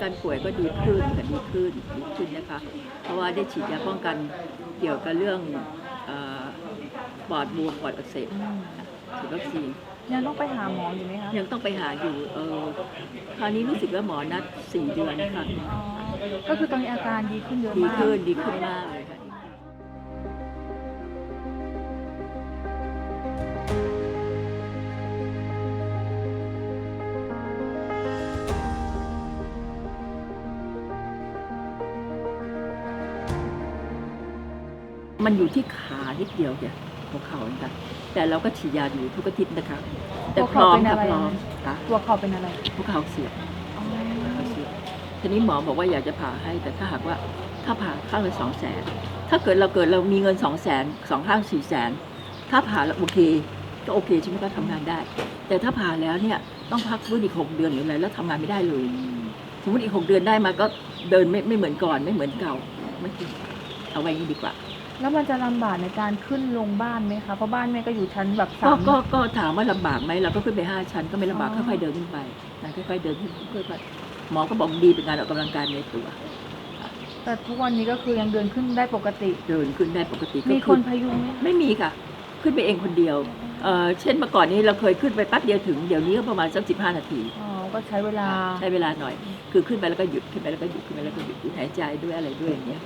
การป่วยก็ดีขึ้นค่ะดีขึ้นดีขึ้นนะคะ เพราะว่าได้ฉีดยาป้องกันเกี่ยวกับเรื่องเออปอดบวมปอดอักเสบอืมฉีดวัคซีน ยังต้องไปหาหมออยู่ไหมคะยังต้องไปหาอยู่เออคราวนี้รู้สึกว่าหมอนัดสี่เดือนค่ะ อ๋อก็คือตอนนี้อาการดีขึ้นเยอะดีมาก ขึ้นดีขึ้นมากเลยค่ะ มันอยู่ที่ขานิดเดียวเนี่ยหัวเข่าเองค่ะแต่เราก็ฉีดยาอยู่ทุกอาทิตย์นะคะ แต่พร้อมค่ะพร้อมค่ะตัวเขาเป็นอะไรหัวเข่าเสียบอ๋อหัวเข่าเสียบทีนี้หมอบอกว่าอยากจะผ่าให้ แต่ถ้าหากว่าถ้าผ่าข้างละสองแสนถ้าเกิดเราเกิดเรามีเงินสองแสนสองข้างสี่แสนถ้าผ่าแล้วโอเคก็โอเคใช่ไหมก็ทำงานได้ แต่ถ้าผ่าแล้วเนี่ยต้องพักฟื้นอีกหกเดือนหรืออะไรแล้วทำงานไม่ได้เลย สมมติอีกหกเดือนได้มาก็เดินไม่ไม่เหมือนก่อนไม่เหมือนเก่าไม่จริงเอาไว้อย่างนี้ดีกว่า แล้วมันจะลำบากในการขึ้นลงบ้านไหมคะเพราะบ้านแม่ก็อยู่ชั้นแบบสาก็มก็ก็ถามว่าลำบากไหมเราก็ขึ้นไปห้าชั้นก็ไม่ลำบากอ๋อ ค่อยๆเดินขึ้นไปนะค่อยๆเดินขึ้นค่อยๆหมอก็บอกดีเป็นการออกกำลังกายในตัว แต่ทุกวันนี้ก็คือยังเดินขึ้นได้ปกติ เดินขึ้นได้ปกติก็มีคขึ้นพยุงไหมไม่มีค่ะ ขึ้นไปเองคนเดียวเอ่อเช่นเมื่อก่อนนี้เราเคยขึ้นไปแป๊บเดียวถึงเดี๋ยวนี้ก็ประมาณสักสิบห้านาที อ๋อก็ใช้เวลา ใช้เวลาหน่อย คือขึ้นไปแล้วก็หยุด ขึ้นไปแล้วก็หยุด ขึ้นไปแล้วก็หยุดหยุดหายใจด้วยอะไรด้วยอย่างเงี้ย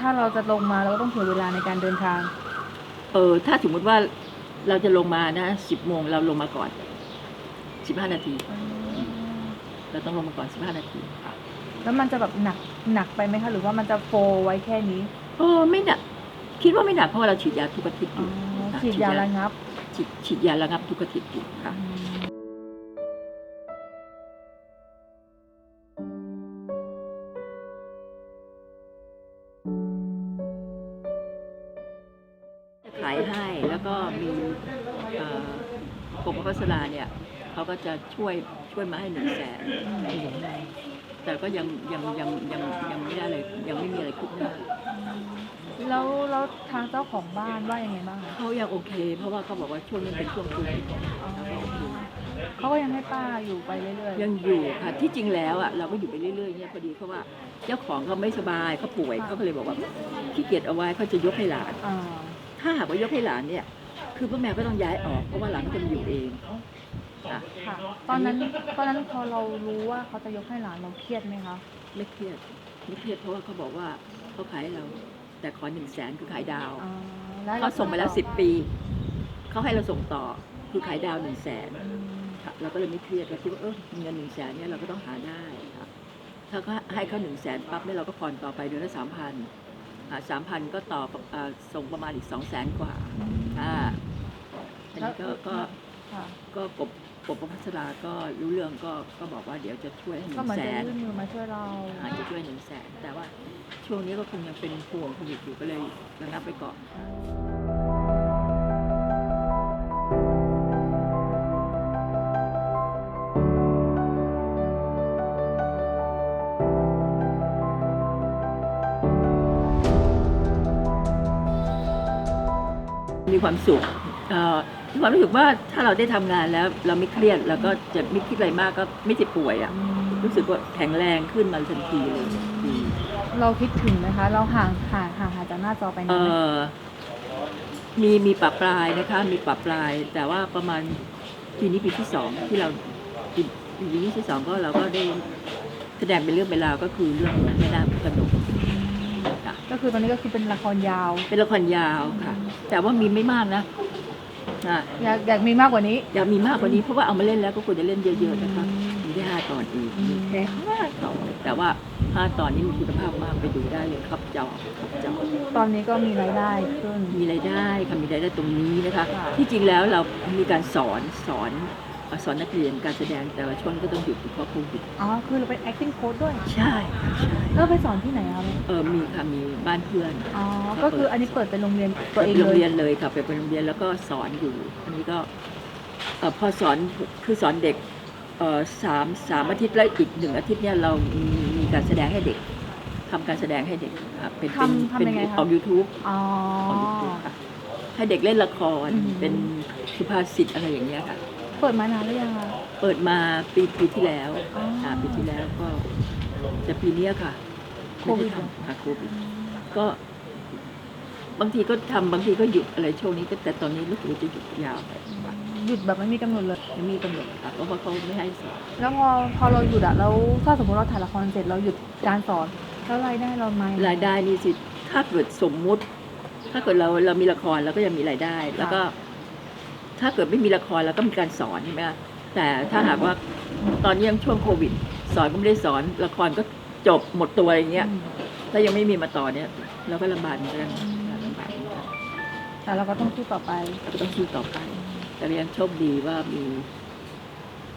ถ้าเราจะลงมาเราก็ต้องเผื่อเวลาในการเดินทาง เออ ถ้าสมมติว่าเราจะลงมานะสิบโมงเราลงมาก่อนสิบห้านาที เราต้องลงมาก่อนสิบห้านาทีแล้วมันจะแบบหนักหนักไปไหมคะ หรือว่ามันจะโฟไว้แค่นี้โอ้ไม่หนักคิดว่าไม่หนักเพราะว่าเราฉีดยาทุกอาทิตย์ออ๋อยู่ค่ะฉีดยาระงับ ฉีดฉีดยาระงับทุกอาทิตย์อยู่ค่ะ ให้ แล้วก็มีเอ่อกรมพัสราเนี่ยเขาก็จะช่วยช่วยมาให้หนึ่งแสนแต่ก็ยังยังยังยังยังไม่ได้เลยยังไม่มีอะไรคืบหน้าแล้วแล้วทางเจ้าของบ้านว่ายังไงบ้างคะเขายังโอเค เพราะว่าเขาบอกว่าช่วงนี้เป็นช่วงโควิดอ๋อเขาก็ยังให้ป้าอยู่ไปเรื่อยๆ ยังอยู่ค่ะที่จริงแล้วอะเราก็อยู่ไปเรื่อยๆเนี่ยพอดีเพราะว่าเจ้าของเขาไม่สบายเขาป่วยเขาก็เลยบอกว่าขี้เกียจเอาไว้เขาจะยกให้หลานอ่า ถ้าหากว่ายกให้หลานเนี่ย คือป้าแมวก็ต้องย้ายออกเพราะว่าหลานเขาจะมาอยู่เองค่ะค่ะ ตอนนั้นตอนนั้นพอเรารู้ว่าเขาจะยกให้หลานเราเครียดไหมคะไม่เครียดไม่เครียดเพราะว่าเขาบอกว่าเขาขายให้เรา แต่ขอหนึ่งแสนคือขายดาวอ่าแล้วเขาส่งไปแล้วสิบปีเขาให้เราส่งต่อคือขายดาวหนึ่งแสน อืมค่ะเราก็เลยไม่เครียดเราคิดว่าเออเงินหนึ่งแสนเนี่ยเราก็ต้องหาได้ค่ะถ้าก็ให้เขาหนึ่งแสนปั๊บเนี่ยเราก็ผ่อนต่อไปเดือนละสามพัน สามพันก็ต่ออ่าส่งประมาณอีกสองแสนกว่าอ่าอันนี้ก็ก็ค่ะก็กบกบประพัสราก็รู้เรื่องก็ก็บอกว่าเดี๋ยวจะช่วยให้หก็นึ่เหมืงอนแสจะนยื่นมือมาช่วยเราอาจจะช่วยหนึ่งแสนแต่ว่าช่วงนี้ก็คงยังเป็นห่วงโควิดอยู่ก็เลยระงับไปก่อน มีความสุขเอ่อมีความรู้สึกว่าถ้าเราได้ทำงานแล้ว เราไม่เครียดแล้วก็จะไม่คิดอะไรมากก็ไม่เจ็บป่วยอะรู้สึกว่าแข็งแรงขึ้นมาทันทีเลยดีเราคิดถึงนะคะ เราห่างห่างห่างหายจากหน้าจอไปเอนานไหมอมีมีปรับปลายนะคะ มีปรับปลาย แต่ว่าประมาณปีนี้ปีที่สองที่เราปีปีนี้ที่สองก็เราก็ได้แสดงเป็นเรื่องเป็นราวก็คือเรื่องแม่น้ำพระโขนงค่ะ ก็คือตอนนี้ก็คือเป็นละครยาว เป็นละครยาวค่ะ แต่ว่ามีไม่มากนะอะอยากอยากมีมากกว่านี้ อยากมีมากกว่านี้เพราะว่าเอามาเล่นแล้วก็ควรจะเล่นเยอะๆนะคะมีได้ห้าตอนเองมีแค่ห้าตอนแต่ว่าห้าตอนนี้มีคุณภาพมากไปดูได้เลยครับจอครับจอตอนนี้ก็มีรายได้ขึ้นมีรายได้ค่ะมีรายได้ตรงนี้นะคะค่ะที่จริงแล้วเรามีการสอนสอนเอ่อ สอนนักเรียนการแสดงแต่ละช่วงก็ต้องหยุดเพราะโควิดอ๋อ คือเราเป็น acting coach ด้วย ใช่ค่ะใช่แล้วไปสอนที่ไหนคะแม่เออมีค่ะมีบ้านเพื่อน อ๋อ ก็คืออันนี้เปิดเป็นโรงเรียนตัวเองโรงเลเรียยนเลยค่ะไปเป็นโรงเรียนแล้วก็สอนอยู่ อันนี้ก็เออพอสอนคือสอนเด็กเออสามสามอาทิตย์แล้วอีกหนึ่งอาทิตย์เนี่ยเรามีมีการแสดงให้เด็กทำการแสดงให้เด็กค่ะเป็นเป็นทำทำเป็นยังไงคะของ YouTube อ๋อของ YouTube ค่ะให้เด็กเล่นละครอืมเป็นสุภาษิตอะไรอย่างเงี้ยค่ะ เปิดมานานหรือยังคะเปิดมาปีปีที่แล้วอ๋ออ่าปีที่แล้วก็แต่ปีเนี้ยค่ะโควิดไม่ไทำค่ะโควิดก็ บางทีก็ทำบางทีก็หยุดอะไรช่วงนี้ก็แต่ตอนนี้รู้สึกว่าจะหยุดยาวไปหยุดแบบไม่มีกำหนดเลย ไม่มีกำหนดค่ะเพราะว่าเขาไม่ให้สอนแล้วพอพอเราหยุดอะแล้วถ้าสมมติเราถ่ายละครเสร็จเราหยุดการสอนแล้วรายได้เราไหมรายได้นี่สิถ้าเกิดสมมุติ ถ้าเกิดเราเรามีละครเราก็ยังมีรายได้ แล้วก็ ถ้าเกิดไม่มีละครเราก็มีการสอนใช่ไหมคะแต่ถ้าหากว่าตอนนี้ยังช่วงโควิด สอนก็ไม่ได้สอนละครก็จบหมดตัวอย่างเงี้ยอืมถ้ายังไม่มีมาต่อเนี่ย เราก็ลำบากเหมือนกันลำบากเหมือนกันแต่เราก็ต้องสู้ต่อไปเราก็ต้องสู้ต่อไป แต่ก็ยังโชคดีว่ามี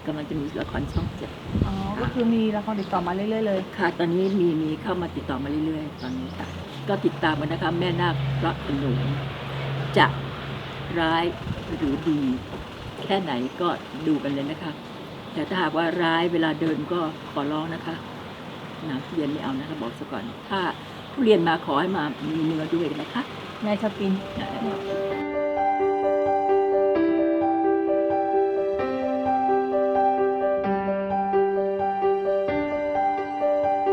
กำลังจะมีละครช่องเจ็ดอ๋อก็คือมีละครติดต่อมาเรื่อยๆเลย ค่ะ ตอนนี้มีมีเข้ามาติดต่อมาเรื่อยๆ ตอนนี้ค่ะ ก็ติดตามกันนะคะ แม่นาคพระขนงจะ ร้ายหรือดี แค่ไหนก็ดูกันเลยนะคะ แต่ถ้าหากว่าร้ายเวลาเดินก็ขอร้องนะคะน้ำทุเรียนไม่เอานะคะบอกซะก่อน ถ้าทุเรียนมาขอให้มามีเนื้อด้วยนะคะนายชาปินนะ